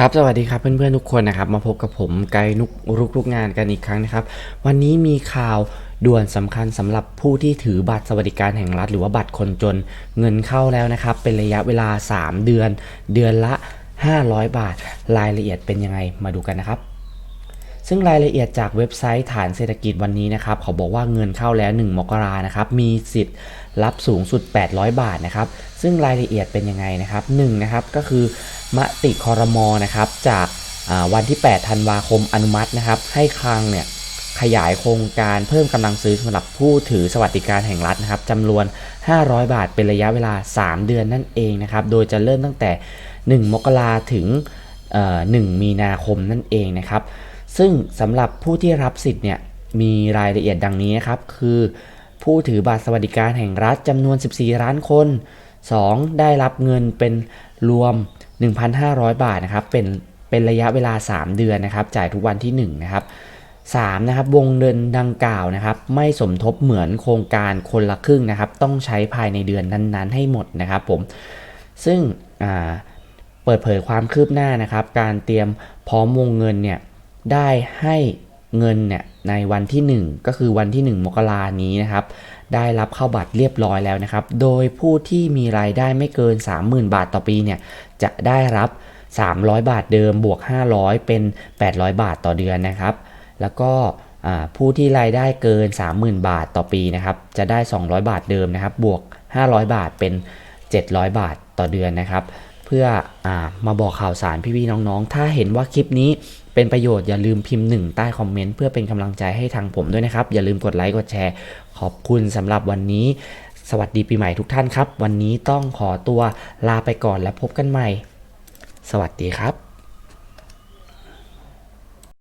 ครับสวัสดีครับเพื่อนๆทุกคนนะครับมาพบกับผมไกนุกรุกลุกงานกันอีกครั้งนะครับ วันนี้มีข่าวด่วนสำคัญสำหรับผู้ที่ถือบัตรสวัสดิการแห่งรัฐ หรือว่าบัตรคนจนเงินเข้าแล้วนะครับ เป็นระยะเวลา 3 เดือน เดือนละ 500 บาท รายละเอียดเป็นยังไงมาดูกันนะครับซึ่งรายละเอียดจากเว็บไซต์ฐานเศรษฐกิจวันนี้นะครับเขาบอกว่าเงินเข้าแล้ว 1 มกรานะครับ มีสิทธิ์รับสูงสุด 800 บาทนะครับ ซึ่งรายละเอียดเป็นยังไงนะครับ1นะครับก็คือ มติคอรมอนะครับจากวันที่ 8 ธันวาคมอนุมัตินะครับให้คลังเนี่ยขยายโครงการเพิ่มกำลังซื้อสำหรับผู้ถือสวัสดิการแห่งรัฐนะครับจำนวน 500 บาทเป็นระยะเวลา 3 เดือนนั่นเองนะครับ โดยจะเริ่มตั้งแต่ 1 มกราถึงเอ่อ1มีนาคมนั่นเองนะครับ ซึ่งสำหรับผู้ที่รับสิทธิ์เนี่ยมีรายละเอียดดังนี้นะครับ คือผู้ถือบัตรสวัสดิการแห่งรัฐจำนวน 14 ล้านคน 2. ได้รับเงินเป็นรวม 1,500 บาทนะครับเป็นเป็นระยะเวลา 3 เดือนนะครับ จ่ายทุกวันที่1นะครับ 3. นะครับวงเงินดังกล่าวนะครับ ไม่สมทบเหมือนโครงการคนละครึ่งนะครับ ต้องใช้ภายในเดือนนั้นๆ ให้หมดนะครับผมซึ่งเปิดเผยความคืบหน้านะครับ การเตรียมพร้อมวงเงินเนี่ยได้ให้ เงินเนี่ยในวันที่ 1 ก็คือวันที่ 1 มกรานี้นะครับ ได้รับเข้าบัตรเรียบร้อยแล้วนะครับ โดยผู้ที่มีรายได้ไม่เกิน 30,000 บาทต่อปีเนี่ยจะได้รับ 300 บาทเดิมบวก 500 เป็น 800 บาทต่อเดือนนะครับ แล้วก็ผู้ที่รายได้เกิน 30,000 บาทต่อปีนะครับ จะได้ 200 บาทเดิมนะครับ บวก 500 บาทเป็น 700 บาทต่อเดือนนะครับ เพื่ออมาบอกข่าวสารพี่ๆน้องๆ ถ้าเห็นว่าคลิปนี้ เป็นประโยชน์อย่าลืมพิมพ์หนึ่งใต้คอมเมนต์เพื่อเป็นกำลังใจให้ทางผมด้วยนะครับ อย่าลืมกดไลค์กดแชร์ ขอบคุณสำหรับวันนี้ สวัสดีปีใหม่ทุกท่านครับ วันนี้ต้องขอตัวลาไปก่อนและพบกันใหม่ สวัสดีครับ